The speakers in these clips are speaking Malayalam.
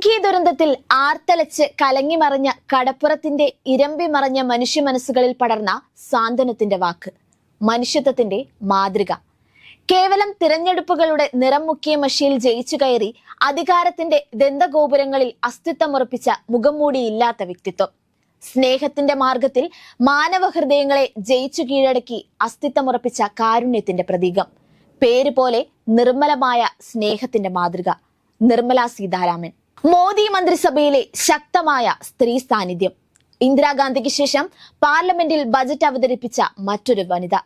ഓഖി ദുരന്തത്തിൽ ആർത്തലച്ച് കലങ്ങിമറിഞ്ഞ കടപ്പുറത്തിന്റെ ഇരമ്പി മറഞ്ഞ മനുഷ്യ മനസ്സുകളിൽ പടർന്ന സാന്ത്വനത്തിന്റെ വാക്ക് മനുഷ്യത്വത്തിന്റെ മാതൃക. കേവലം തിരഞ്ഞെടുപ്പുകളുടെ നിറം മുക്കിയ മഷിയിൽ ജയിച്ചു കയറി അധികാരത്തിന്റെ ദന്തഗോപുരങ്ങളിൽ അസ്തിത്വമുറപ്പിച്ച മുഖംമൂടിയില്ലാത്ത വ്യക്തിത്വം. സ്നേഹത്തിന്റെ മാർഗത്തിൽ മാനവ ഹൃദയങ്ങളെ ജയിച്ചു കീഴടക്കി അസ്തിത്വമുറപ്പിച്ച കാരുണ്യത്തിന്റെ പ്രതീകം. പേര് പോലെ നിർമ്മലമായ സ്നേഹത്തിന്റെ മാതൃക. നിർമ്മല സീതാരാമൻ. മോദി മന്ത്രിസഭയിലെ ശക്തമായ സ്ത്രീ സാന്നിധ്യം. ഇന്ദിരാഗാന്ധിക്ക് ശേഷം പാർലമെന്റിൽ ബജറ്റ് അവതരിപ്പിച്ച മറ്റൊരു വനിത.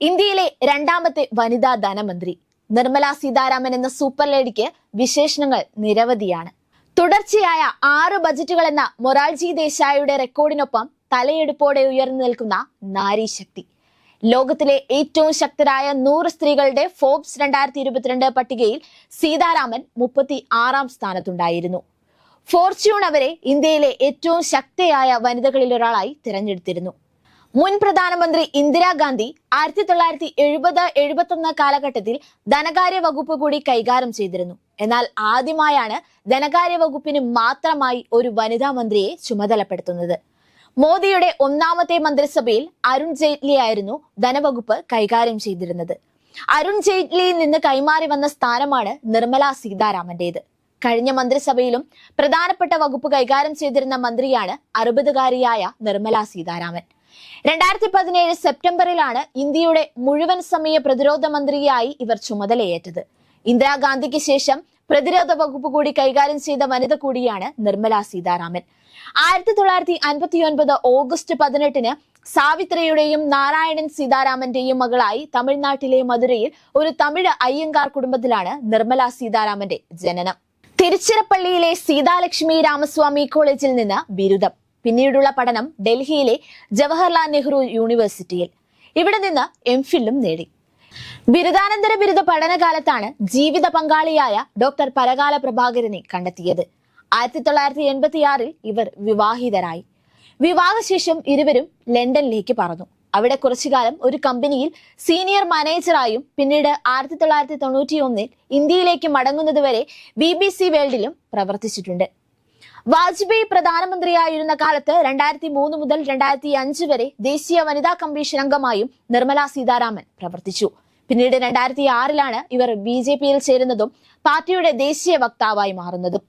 ഇന്ത്യയിലെ രണ്ടാമത്തെ വനിതാ ധനമന്ത്രി. നിർമ്മല സീതാരാമൻ എന്ന സൂപ്പർ ലേഡിക്ക് വിശേഷണങ്ങൾ നിരവധിയാണ്. തുടർച്ചയായ ആറ് ബജറ്റുകൾ എന്ന മൊറാൾജി ദേശായിയുടെ റെക്കോർഡിനൊപ്പം തലയെടുപ്പോടെ ഉയർന്നു നിൽക്കുന്ന നാരീശക്തി. ലോകത്തിലെ ഏറ്റവും ശക്തരായ നൂറ് സ്ത്രീകളുടെ ഫോബ്സ് രണ്ടായിരത്തി ഇരുപത്തിരണ്ട് പട്ടികയിൽ സീതാരാമൻ മുപ്പത്തി ആറാം സ്ഥാനത്തുണ്ടായിരുന്നു. ഫോർച്യൂൺ അവരെ ഇന്ത്യയിലെ ഏറ്റവും ശക്തയായ വനിതകളിൽ ഒരാളായി തിരഞ്ഞെടുത്തിരുന്നു. മുൻ പ്രധാനമന്ത്രി ഇന്ദിരാഗാന്ധി ആയിരത്തി തൊള്ളായിരത്തി എഴുപത് എഴുപത്തൊന്ന് കാലഘട്ടത്തിൽ ധനകാര്യ വകുപ്പ് കൂടി കൈകാര്യം ചെയ്തിരുന്നു. എന്നാൽ ആദ്യമായാണ് ധനകാര്യ വകുപ്പിന് മാത്രമായി ഒരു വനിതാ മന്ത്രിയെ ചുമതലപ്പെടുത്തുന്നത്. മോദിയുടെ ഒന്നാമത്തെ മന്ത്രിസഭയിൽ അരുൺ ജെയ്റ്റ്ലി ആയിരുന്നു ധനവകുപ്പ് കൈകാര്യം ചെയ്തിരുന്നത്. അരുൺ ജെയ്റ്റ്ലിയിൽ നിന്ന് കൈമാറി വന്ന സ്ഥാനമാണ് നിർമ്മല സീതാരാമന്റേത്. കഴിഞ്ഞ മന്ത്രിസഭയിലും പ്രധാനപ്പെട്ട വകുപ്പ് കൈകാര്യം ചെയ്തിരുന്ന മന്ത്രിയാണ് അറുപതുകാരിയായ നിർമ്മല സീതാരാമൻ. രണ്ടായിരത്തി പതിനേഴ് സെപ്റ്റംബറിലാണ് ഇന്ത്യയുടെ മുഴുവൻ സമയ പ്രതിരോധ മന്ത്രിയായി ഇവർ ചുമതലയേറ്റത്. ഇന്ദിരാഗാന്ധിക്ക് ശേഷം പ്രതിരോധ വകുപ്പ് കൂടി കൈകാര്യം ചെയ്ത വനിത കൂടിയാണ് നിർമ്മല സീതാരാമൻ. ആയിരത്തി തൊള്ളായിരത്തി അൻപത്തി ഒൻപത് ഓഗസ്റ്റ് പതിനെട്ടിന് സാവിത്രിയുടെയും നാരായണൻ സീതാരാമന്റെയും മകളായി തമിഴ്നാട്ടിലെ മധുരയിൽ ഒരു തമിഴ് അയ്യങ്കാർ കുടുംബത്തിലാണ് നിർമ്മല സീതാരാമന്റെ ജനനം. തിരുച്ചിറപ്പള്ളിയിലെ സീതാലക്ഷ്മി രാമസ്വാമി കോളേജിൽ നിന്ന് ബിരുദം. പിന്നീടുള്ള പഠനം ഡൽഹിയിലെ ജവഹർലാൽ നെഹ്റു യൂണിവേഴ്സിറ്റിയിൽ. ഇവിടെ നിന്ന് എം ഫില്ലും നേടി. ബിരുദാനന്തര ബിരുദ പഠനകാലത്താണ് ജീവിത പങ്കാളിയായ ഡോക്ടർ പരകാല പ്രഭാകരനെ കണ്ടെത്തിയത്. ആയിരത്തി തൊള്ളായിരത്തി എൺപത്തിയാറിൽ ഇവർ വിവാഹിതരായി. വിവാഹശേഷം ഇരുവരും ലണ്ടനിലേക്ക് പറന്നു. അവിടെ കുറച്ചു കാലം ഒരു കമ്പനിയിൽ സീനിയർ മാനേജറായും പിന്നീട് ആയിരത്തി തൊള്ളായിരത്തി തൊണ്ണൂറ്റി ഒന്നിൽ ഇന്ത്യയിലേക്ക് മടങ്ങുന്നതുവരെ ബി ബി സി വേൾഡിലും പ്രവർത്തിച്ചിട്ടുണ്ട്. വാജ്പേയി പ്രധാനമന്ത്രിയായിരുന്ന കാലത്ത് രണ്ടായിരത്തി മൂന്ന് മുതൽ രണ്ടായിരത്തി അഞ്ച് വരെ ദേശീയ വനിതാ കമ്മീഷൻ അംഗമായും നിർമ്മല സീതാരാമൻ പ്രവർത്തിച്ചു. പിന്നീട് രണ്ടായിരത്തി ആറിലാണ് ഇവർ ബി ജെ പിയിൽ ചേരുന്നതും പാർട്ടിയുടെ ദേശീയ വക്താവായി മാറുന്നതും.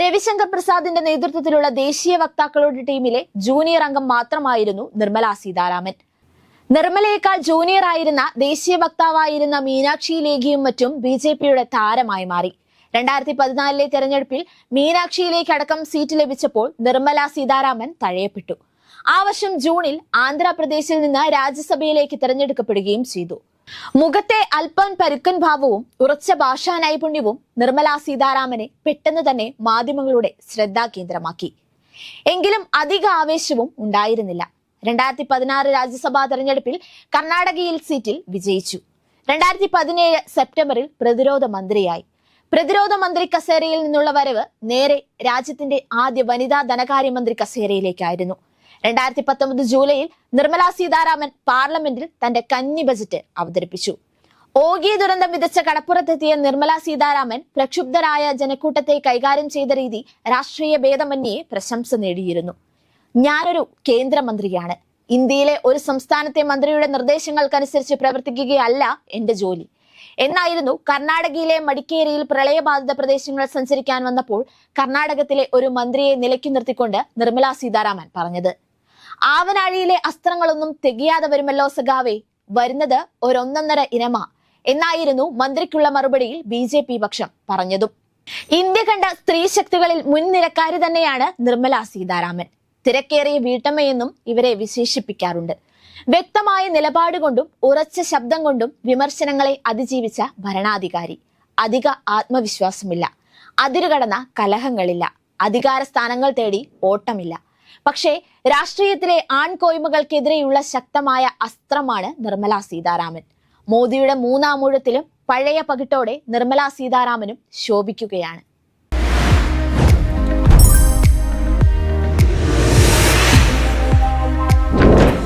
രവിശങ്കർ പ്രസാദിന്റെ നേതൃത്വത്തിലുള്ള ദേശീയ വക്താക്കളുടെ ടീമിലെ ജൂനിയർ അംഗം മാത്രമായിരുന്നു നിർമ്മല സീതാരാമൻ. നിർമ്മലയേക്കാൾ ജൂനിയർ ആയിരുന്ന ദേശീയ വക്താവായിരുന്ന മീനാക്ഷി ലേഖിയും മറ്റും ബി ജെ പിയുടെ താരമായി മാറി. രണ്ടായിരത്തി പതിനാലിലെ തെരഞ്ഞെടുപ്പിൽ മീനാക്ഷിയിലേക്ക് അടക്കം സീറ്റ് ലഭിച്ചപ്പോൾ നിർമ്മല സീതാരാമൻ തഴയപ്പെട്ടു. ആ വർഷം ജൂണിൽ ആന്ധ്രാപ്രദേശിൽ നിന്ന് രാജ്യസഭയിലേക്ക് തിരഞ്ഞെടുക്കപ്പെടുകയും ചെയ്തു. മുഖത്തെ അല്പം പരുക്കൻ ഭാവവും ഉറച്ച ഭാഷാ നൈപുണ്യവും നിർമ്മല സീതാരാമനെ പെട്ടെന്ന് തന്നെ മാധ്യമങ്ങളുടെ ശ്രദ്ധാകേന്ദ്രമാക്കി എങ്കിലും അധിക ആവേശവും ഉണ്ടായിരുന്നില്ല. രണ്ടായിരത്തി പതിനാറ് രാജ്യസഭാ തെരഞ്ഞെടുപ്പിൽ കർണാടകയിൽ സീറ്റിൽ വിജയിച്ചു. രണ്ടായിരത്തി പതിനേഴ് സെപ്റ്റംബറിൽ പ്രതിരോധ മന്ത്രിയായി. പ്രതിരോധ മന്ത്രി കസേരയിൽ നിന്നുള്ള വരവ് നേരെ രാജ്യത്തിന്റെ ആദ്യ വനിതാ ധനകാര്യമന്ത്രി കസേരയിലേക്കായിരുന്നു. രണ്ടായിരത്തി പത്തൊമ്പത് ജൂലൈയിൽ നിർമ്മല സീതാരാമൻ പാർലമെന്റിൽ തന്റെ കന്നി ബജറ്റ് അവതരിപ്പിച്ചു. ഓഗി ദുരന്തം വിതച്ച കടപ്പുറത്തെത്തിയ നിർമ്മല സീതാരാമൻ പ്രക്ഷുബ്ധരായ ജനക്കൂട്ടത്തെ കൈകാര്യം ചെയ്ത രീതി രാഷ്ട്രീയ ഭേദമന്യേ പ്രശംസ നേടിയിരുന്നു. ഞാനൊരു കേന്ദ്രമന്ത്രിയാണ്. ഇന്ത്യയിലെ ഒരു സംസ്ഥാനത്തെ മന്ത്രിയുടെ നിർദ്ദേശങ്ങൾക്കനുസരിച്ച് പ്രവർത്തിക്കുകയല്ല എന്റെ ജോലി. എന്നായിരുന്നു കർണാടകയിലെ മടിക്കേരിയിൽ പ്രളയബാധിത പ്രദേശങ്ങൾ സഞ്ചരിക്കാൻ വന്നപ്പോൾ കർണാടകത്തിലെ ഒരു മന്ത്രിയെ നിലയ്ക്കു നിർത്തിക്കൊണ്ട് നിർമ്മല സീതാരാമൻ പറഞ്ഞത്. ആവനാഴിയിലെ അസ്ത്രങ്ങളൊന്നും തികയാതെ വരുമല്ലോ സഖാവേ. വരുന്നത് ഒരൊന്നൊന്നര ഇനമ. എന്നായിരുന്നു മന്ത്രിക്കുള്ള മറുപടിയിൽ ബി ജെ പി പക്ഷം പറഞ്ഞതും. ഇന്ത്യ കണ്ട സ്ത്രീ ശക്തികളിൽ മുൻനിരക്കാരി തന്നെയാണ് നിർമ്മല സീതാരാമൻ. തിരക്കേറിയ വീട്ടമ്മയെന്നും ഇവരെ വിശേഷിപ്പിക്കാറുണ്ട്. വ്യക്തമായ നിലപാട് കൊണ്ടും ഉറച്ച ശബ്ദം കൊണ്ടും വിമർശനങ്ങളെ അതിജീവിച്ച ഭരണാധികാരി. അധിക ആത്മവിശ്വാസമില്ല. അതിരുകടന്ന കലഹങ്ങളില്ല. അധികാര സ്ഥാനങ്ങൾ തേടി ഓട്ടമില്ല. പക്ഷേ രാഷ്ട്രീയത്തിലെ ആൺകോയ്മകൾക്കെതിരെയുള്ള ശക്തമായ അസ്ത്രമാണ് നിർമ്മലാ സീതാരാമൻ. മോദിയുടെ മൂന്നാം ഊഴത്തിലും പഴയ പകിട്ടോടെ നിർമ്മല സീതാരാമനും ശോഭിക്കുകയാണ്.